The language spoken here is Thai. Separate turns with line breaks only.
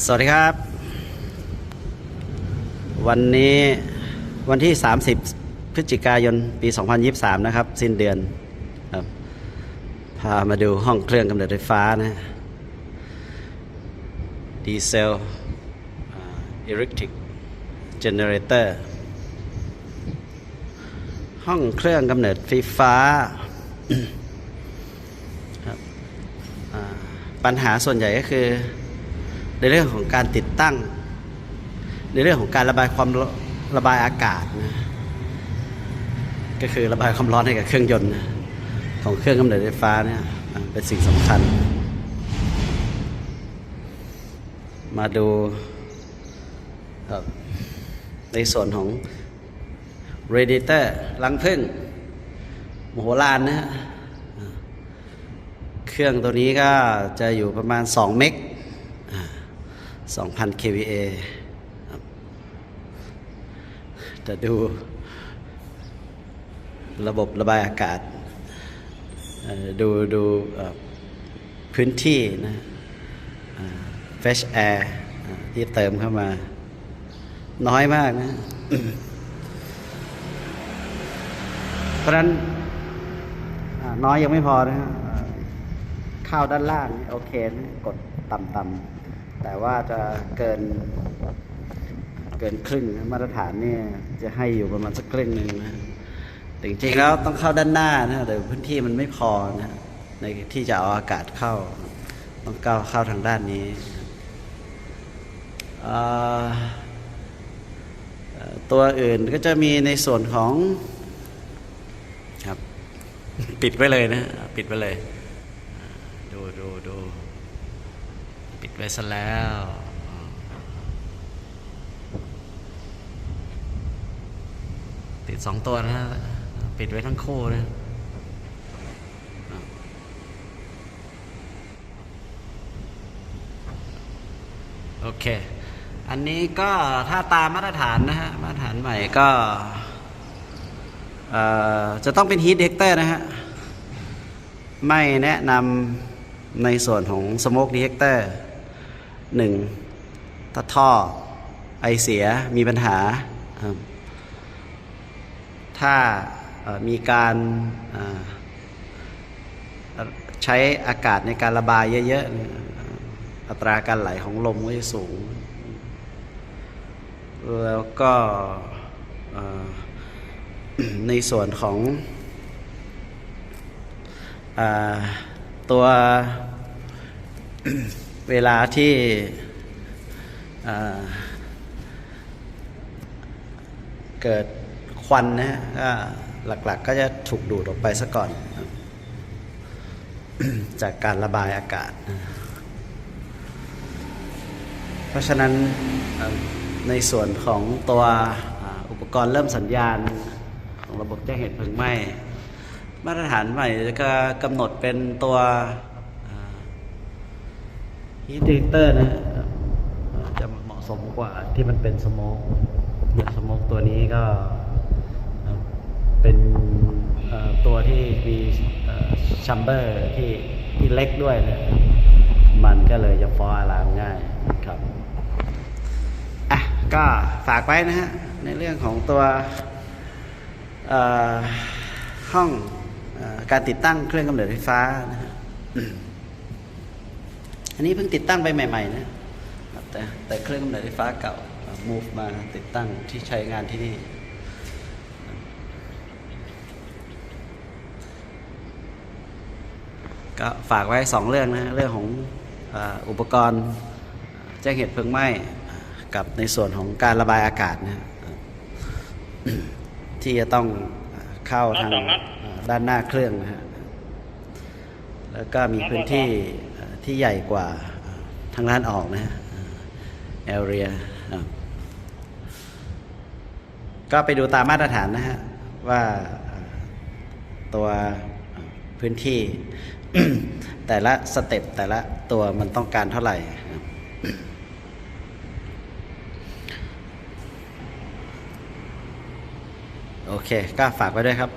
สวัสดีครับ วันนี้วันที่ 30 พฤศจิกายนปี 2023 นะครับ สิ้นเดือนครับพามาดูห้องเครื่องกำเนิดไฟฟ้านะดีเซลอิเล็กทริกเจเนเรเตอร์ห้องเครื่องกำเนิดไฟฟ้าครับอ่าปัญหาส่วนใหญ่ก็คือ ในเรื่องของการติดตั้ง ในเรื่องของการระบายความร้อนระบายอากาศนะก็คือระบายความร้อนให้กับเครื่องยนต์นะของเครื่องกำเนิดไฟฟ้าเนี่ยเป็นสิ่งสำคัญ มาดูในส่วนของ radiator รังพึ่งโมโหลานนะฮะเครื่องตัวนี้ก็จะอยู่ประมาณ 2 เมก 2,000 kVA จะดูระบบระบายอากาศ ดูดูพื้นที่นะอ่า fresh air อ่าที่เติมเข้ามา น้อยมากนะ เพราะฉะนั้นน้อยยังไม่พอนะฮะข้าวด้านล่าง โอเคนะกดต่ำๆ แต่ว่าจะเกินเกินครึ่งมาตรฐานเนี่ยจะให้อยู่ประมาณสักครึ่งหนึ่งนะแต่จริงๆแล้วต้องเข้าด้านหน้านะแต่พื้นที่มันไม่พอนะในที่จะเอาอากาศเข้า ต้องก้าวเข้าทางด้านนี้ตัวอื่นก็จะมีในส่วนของครับ ปิดไว้เลยนะ ปิดไว้เลย ดูดูดู ปิดไว้ซะแล้วติดสองตัวนะฮะปิดไว้ทั้งคู่นะโอเค อันนี้ก็ถ้าตามมาตรฐานนะฮะ มาตรฐานใหม่ก็จะต้องเป็น heat detector นะฮะ ไม่แนะนำในส่วนของ smoke detector หนึ่งถ้าท่อไอเสียมีปัญหา ถ้ามีการใช้อากาศในการระบายเยอะๆ อัตราการไหลของลมก็จะสูง แล้วก็ในส่วนของอตัว เวลาที่เกิดควันนะฮะก็หลักๆก็จะถูกดูดออกไปซะก่อน จากการระบายอากาศ เพราะฉะนั้นในส่วนของตัวอุปกรณ์เริ่มสัญญาณของระบบแจ้งเหตุเพลิงไหม้มาตรฐานใหม่ก็กำหนดเป็นตัว ฮีทเดเตอร์นะจะเหมาะสมกว่าที่มันเป็นสโมกเนี่ยสโมกตัวนี้ก็เป็นตัวที่มีชัมเบอร์ที่ที่เล็กด้วยนะมันก็เลยจะฟออะลามง่ายครับอะก็ฝากไว้นะฮะ ในเรื่องของตัวห้องอการติดตั้งเครื่องกำเนิดไฟฟ้านะฮะ อันนี้เพิ่งติดตั้งไปใหม่ๆนะครับแต่แต่เครื่องกำเนิดไฟฟ้าเก่า move มาติดตั้งที่ใช้งานที่นี่ก็ฝากไว้สองเรื่องนะเรื่องของเอออุปกรณ์แจ้งเหตุเพลิงไหม้กับในส่วนของการระบายอากาศนะฮะที่จะต้องเข้าทางเอ่อด้านหน้าเครื่องนะฮะแล้วก็มีพื้นที่เอ่อ ที่ใหญ่กว่าทางด้านออกนะฮะแอเรียก็ไปดูตามมาตรฐานนะฮะ ว่าตัวพื้นที่ แต่ละสเต็ปแต่ละตัวมันต้องการเท่าไหร่ โอเค ก็ฝากไว้ด้วยครับ